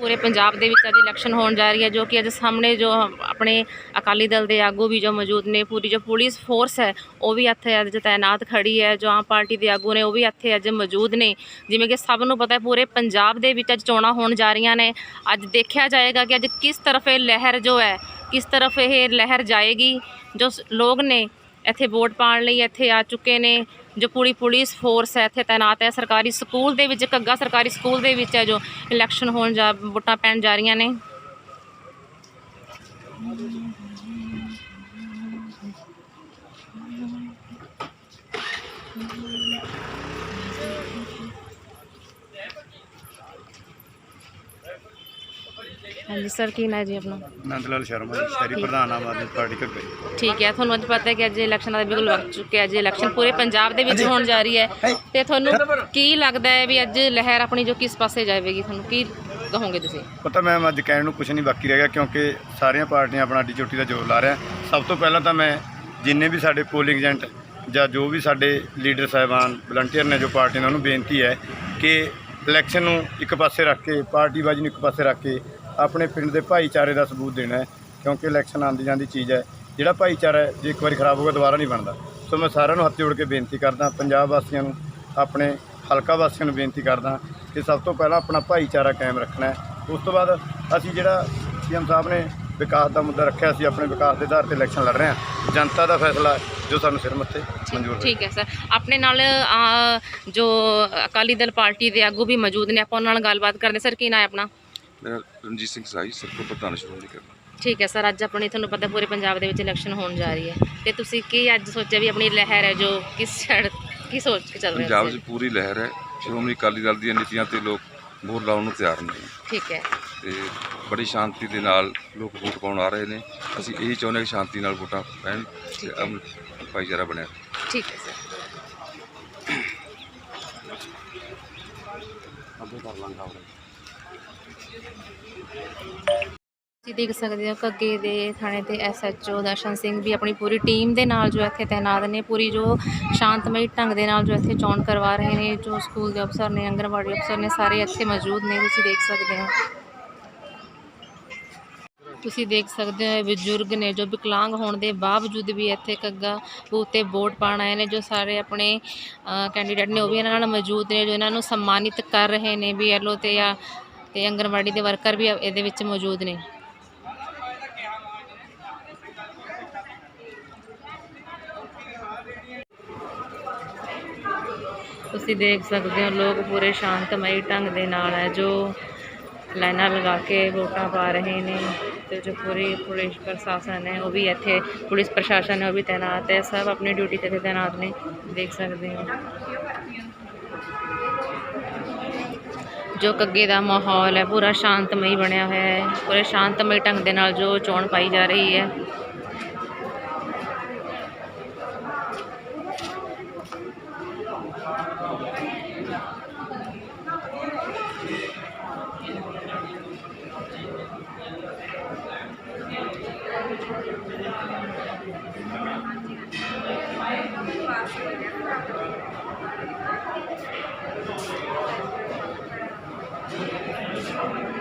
ਪੂਰੇ ਪੰਜਾਬ ਦੇ ਵਿੱਚ ਅੱਜ ਇਲੈਕਸ਼ਨ ਹੋਣ ਜਾ ਰਹੀ ਹੈ, ਜੋ ਕਿ ਅੱਜ ਸਾਹਮਣੇ ਜੋ ਆਪਣੇ ਅਕਾਲੀ ਦਲ ਦੇ ਆਗੂ ਵੀ ਜੋ ਮੌਜੂਦ ਨੇ, ਪੂਰੀ ਜੋ ਪੁਲਿਸ ਫੋਰਸ ਹੈ, ਉਹ ਵੀ ਇੱਥੇ ਅੱਜ ਤਾਇਨਾਤ ਖੜੀ ਹੈ, ਜੋ ਆਮ ਪਾਰਟੀ ਦੇ ਆਗੂ ਨੇ, ਉਹ ਵੀ ਇੱਥੇ ਅੱਜ ਮੌਜੂਦ ਨੇ। ਜਿਵੇਂ ਕਿ ਸਭ ਨੂੰ ਪਤਾ ਹੈ, ਪੂਰੇ ਪੰਜਾਬ ਦੇ ਵਿੱਚ ਅੱਜ ਚੋਣਾਂ ਹੋਣ ਜਾ ਰਹੀਆਂ ਨੇ। ਅੱਜ ਦੇਖਿਆ ਜਾਏਗਾ ਕਿ ਅੱਜ ਕਿਸ ਤਰਫ ਇਹ ਲਹਿਰ ਜੋ ਹੈ, ਕਿਸ ਤਰਫ ਇਹ ਲਹਿਰ ਜਾਏਗੀ, ਜੋ ਸ- ਲੋਕ ਨੇ ਇੱਥੇ ਵੋਟ ਪਾਉਣ ਲਈ ਇੱਥੇ ਆ ਚੁੱਕੇ ਨੇ, ਜੋ ਪੂਰੀ ਪੁਲਿਸ ਫੋਰਸ ਹੈ, ਇੱਥੇ ਤਾਇਨਾਤ ਹੈ। ਸਰਕਾਰੀ ਸਕੂਲ ਦੇ ਵਿੱਚ ਘੱਗਾ ਸਰਕਾਰੀ ਸਕੂਲ ਦੇ ਵਿੱਚ ਹੈ, ਜੋ ਇਲੈਕਸ਼ਨ ਹੋਣ ਜਾ, ਵੋਟਾਂ ਪੈਣ ਜਾ ਰਹੀਆਂ ਨੇ। ਹਾਂਜੀ ਸਰ ਕੀ ਨਾਂ ਜੀ ਆਪਣਾ? ਨੰਦ ਲਾਲ ਸ਼ਰਮਾ ਜੀ ਸ਼ਹਿਰੀ ਪ੍ਰਧਾਨ ਆਮ ਆਦਮੀ ਪਾਰਟੀ ਘੱਗੇ ਠੀਕ ਹੈ ਤੁਹਾਨੂੰ ਅੱਜ ਪਤਾ ਹੈ ਕਿ ਅੱਜ ਇਲੈਕਸ਼ਨ ਦਾ ਬਿਲਕੁਲ ਵਕਤ ਚੁੱਕਿਆ ਅੱਜ ਇਲੈਕਸ਼ਨ ਪੂਰੇ ਪੰਜਾਬ ਦੇ ਵਿੱਚ ਹੋਣ ਜਾ ਰਹੀ ਹੈ। ਤੇ ਤੁਹਾਨੂੰ ਕੀ ਲੱਗਦਾ ਹੈ ਵੀ ਅੱਜ ਲਹਿਰ ਆਪਣੀ ਜੋ ਕਿਸ ਪਾਸੇ ਜਾਵੇਗੀ ਤੁਹਾਨੂੰ ਕੀ ਕਹੋਗੇ ਤੁਸੀਂ? ਪਤਾ ਮੈਂ ਅੱਜ ਕਹਿਣ ਨੂੰ ਕੁਝ ਨਹੀਂ ਬਾਕੀ ਰਹਿ ਗਿਆ ਕਿਉਂਕਿ ਸਾਰੀਆਂ ਪਾਰਟੀਆਂ ਆਪਣਾ ਅੱਡੀ ਚੋਟੀ ਦਾ ਜ਼ੋਰ ਲਾ ਰਿਹਾ ਸਭ ਤੋਂ ਪਹਿਲਾਂ ਤਾਂ ਮੈਂ ਜਿੰਨੇ ਵੀ ਸਾਡੇ ਪੋਲਿੰਗ ਏਜੰਟ ਜਾਂ ਜੋ ਵੀ ਸਾਡੇ ਲੀਡਰ ਸਾਹਿਬਾਨ ਵਲੰਟੀਅਰ ਨੇ ਜੋ ਪਾਰਟੀਆਂ ਨੇ ਉਹਨੂੰ ਬੇਨਤੀ ਹੈ ਕਿ ਇਲੈਕਸ਼ਨ ਨੂੰ ਇੱਕ ਪਾਸੇ ਰੱਖ ਕੇ ਪਾਰਟੀਬਾਜ਼ੀ ਨੂੰ ਇੱਕ ਪਾਸੇ ਰੱਖ ਕੇ ਆਪਣੇ ਪਿੰਡ ਦੇ ਭਾਈਚਾਰੇ ਦਾ ਸਬੂਤ ਦੇਣਾ ਹੈ, ਕਿਉਂਕਿ ਇਲੈਕਸ਼ਨ ਆਉਂਦੀ ਜਾਂਦੀ ਚੀਜ਼ ਹੈ। ਜਿਹੜਾ ਭਾਈਚਾਰਾ ਹੈ, ਜੇ ਇੱਕ ਵਾਰੀ ਖਰਾਬ ਹੋ ਗਿਆ ਦੁਬਾਰਾ ਨਹੀਂ ਬਣਦਾ। ਸੋ ਮੈਂ ਸਾਰਿਆਂ ਨੂੰ ਹੱਥ ਜੋੜ ਕੇ ਬੇਨਤੀ ਕਰਦਾ, ਪੰਜਾਬ ਵਾਸੀਆਂ ਨੂੰ, ਆਪਣੇ ਹਲਕਾ ਵਾਸੀਆਂ ਨੂੰ ਬੇਨਤੀ ਕਰਦਾ ਕਿ ਸਭ ਤੋਂ ਪਹਿਲਾਂ ਆਪਣਾ ਭਾਈਚਾਰਾ ਕਾਇਮ ਰੱਖਣਾ ਹੈ। ਉਸ ਤੋਂ ਬਾਅਦ ਅਸੀਂ ਜਿਹੜਾ ਸੀਐਮ ਸਾਹਿਬ ਨੇ ਵਿਕਾਸ ਦਾ ਮੁੱਦਾ ਰੱਖਿਆ ਸੀ ਆਪਣੇ ਵਿਕਾਸ ਦੇ ਆਧਾਰ ਤੇ ਇਲੈਕਸ਼ਨ ਲੜ ਰਹੇ ਹਾਂ। ਜਨਤਾ ਦਾ ਫੈਸਲਾ ਜੋ ਸਾਨੂੰ ਸਿਰ ਮੱਥੇ ਮਨਜ਼ੂਰ ਹੈ ਠੀਕ ਹੈ ਸਰ। ਆਪਣੇ ਨਾਲ ਜੋ ਅਕਾਲੀ ਦਲ ਪਾਰਟੀ ਦੇ ਆਗੂ ਵੀ ਮੌਜੂਦ ਨੇ ਆਪਾਂ ਉਹਨਾਂ ਨਾਲ ਗੱਲਬਾਤ ਕਰਦੇ ਸਰ ਕੀ ਨਾਂ ਹੈ ਆਪਣਾ? ਮੇਰਾ ਰਣਜੀਤ ਸਿੰਘ ਸਾਈ ਸਰਕਲ ਪ੍ਰਧਾਨ ਸ਼੍ਰੋਮਣੀ ਕਰਨਾ ਠੀਕ ਹੈ ਸਰ ਅੱਜ ਆਪਣੀ ਤੁਹਾਨੂੰ ਪਤਾ ਪੂਰੇ ਪੰਜਾਬ ਦੇ ਵਿੱਚ ਇਲੈਕਸ਼ਨ ਹੋਣ ਜਾ ਰਹੀ ਹੈ। ਤੇ ਤੁਸੀਂ ਕੀ ਅੱਜ ਸੋਚਿਆ ਵੀ ਆਪਣੀ ਲਹਿਰ ਹੈ ਜੋ ਕਿਸ ਸਾਈਡ ਕੀ ਸੋਚ ਕੇ ਚੱਲ ਰਹੇ ਹੋ ਪੰਜਾਬ? 'ਚ ਪੂਰੀ ਲਹਿਰ ਹੈ। ਸ਼੍ਰੋਮਣੀ ਅਕਾਲੀ ਦਲ ਦੀਆਂ ਨੀਤੀਆਂ ਤੇ ਲੋਕ ਵੋਟ ਲਾਉਣ ਨੂੰ ਤਿਆਰ ਨੇ। ਠੀਕ ਹੈ। ਤੇ ਬੜੀ ਸ਼ਾਂਤੀ ਦੇ ਨਾਲ ਲੋਕ ਵੋਟ ਪਾਉਣ ਆ ਰਹੇ ਨੇ। ਅਸੀਂ ਇਹੀ ਚਾਹੁੰਦੇ ਹਾਂ ਕਿ ਸ਼ਾਂਤੀ ਨਾਲ ਵੋਟਾਂ ਪੈਣ ਤੇ ਅਮਨ ਭਾਈਚਾਰਾ ਬਣਿਆ। ਠੀਕ ਹੈ ਸਰ। ਤੁਸੀਂ ਦੇਖ ਸਕਦੇ ਹੋ ਕੱਗੇ ਦੇ ਥਾਣੇ ਤੇ ਐਸਐਚਓ ਦਰਸ਼ਨ ਸਿੰਘ ਵੀ ਆਪਣੀ ਪੂਰੀ ਟੀਮ ਦੇ ਨਾਲ ਜੋ ਇੱਥੇ ਤਾਇਨਾਤ ਨੇ ਪੂਰੀ ਜੋ ਸ਼ਾਂਤਮਈ ਢੰਗ ਦੇ ਨਾਲ ਜੋ ਇੱਥੇ ਚੋਣ ਕਰਵਾ ਰਹੇ ਨੇ ਜੋ ਸਕੂਲ ਦੇ ਅਫਸਰ ਨੇ ਅੰਗਨਵਾੜੀ ਅਫਸਰ ਨੇ ਸਾਰੇ ਇੱਥੇ ਮੌਜੂਦ ਨੇ ਤੁਸੀਂ ਦੇਖ ਸਕਦੇ ਹੋ। ਤੁਸੀਂ ਦੇਖ ਸਕਦੇ ਹੋ, ਇਹ ਬਜ਼ੁਰਗ ਨੇ ਜੋ ਵਿਕਲਾਂਗ ਹੋਣ ਦੇ ਬਾਵਜੂਦ ਵੀ ਇੱਥੇ ਕੱਗਾ ਬੂਥ ਵੋਟ ਪਾਉਣ ਆਏ ਨੇ, ਜੋ ਸਾਰੇ ਆਪਣੇ ਕੈਂਡੀਡੇਟ ਨੇ ਉਹ ਵੀ ਇਹਨਾਂ ਨਾਲ ਮੌਜੂਦ ਨੇ, ਜੋ ਇਹਨਾਂ ਨੂੰ ਸਨਮਾਨਿਤ ਕਰ ਰਹੇ ਨੇ ਵੀ ਐਲਓ ਤੇ ਆ, ਤੇ ਅੰਗਨਵਾੜੀ ਦੇ ਵਰਕਰ ਵੀ ਇਹਦੇ ਵਿੱਚ ਮੌਜੂਦ ਨੇ। ਤੁਸੀਂ ਦੇਖ ਸਕਦੇ ਹੋ, ਲੋਕ ਪੂਰੇ ਸ਼ਾਂਤਮਈ ਢੰਗ ਦੇ ਨਾਲ ਹੈ, ਜੋ ਲਾਈਨਾਂ ਲਗਾ ਕੇ ਵੋਟਾਂ ਪਾ ਰਹੇ ਨੇ ਤੇ ਜੋ ਪੂਰੀ ਪੁਲਿਸ ਪ੍ਰਸ਼ਾਸਨ ਹੈ, ਉਹ ਵੀ ਇੱਥੇ ਪੁਲਿਸ ਪ੍ਰਸ਼ਾਸਨ ਹੈ, ਉਹ ਵੀ ਤਾਇਨਾਤ ਹੈ, ਸਭ ਆਪਣੀ ਡਿਊਟੀ ਤੇ ਤਾਇਨਾਤ ਨੇ, ਦੇਖ ਸਕਦੇ ਹੋ। ਜੋ ਕੱਗੇ ਦਾ ਮਾਹੌਲ ਹੈ, ਪੂਰਾ ਸ਼ਾਂਤਮਈ ਬਣਿਆ ਹੋਇਆ ਹੈ, ਪੂਰੇ ਸ਼ਾਂਤਮਈ ਢੰਗ ਦੇ ਨਾਲ ਜੋ ਚੋਣ ਪਾਈ ਜਾ ਰਹੀ ਹੈ। Thank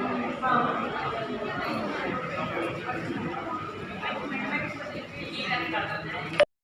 you.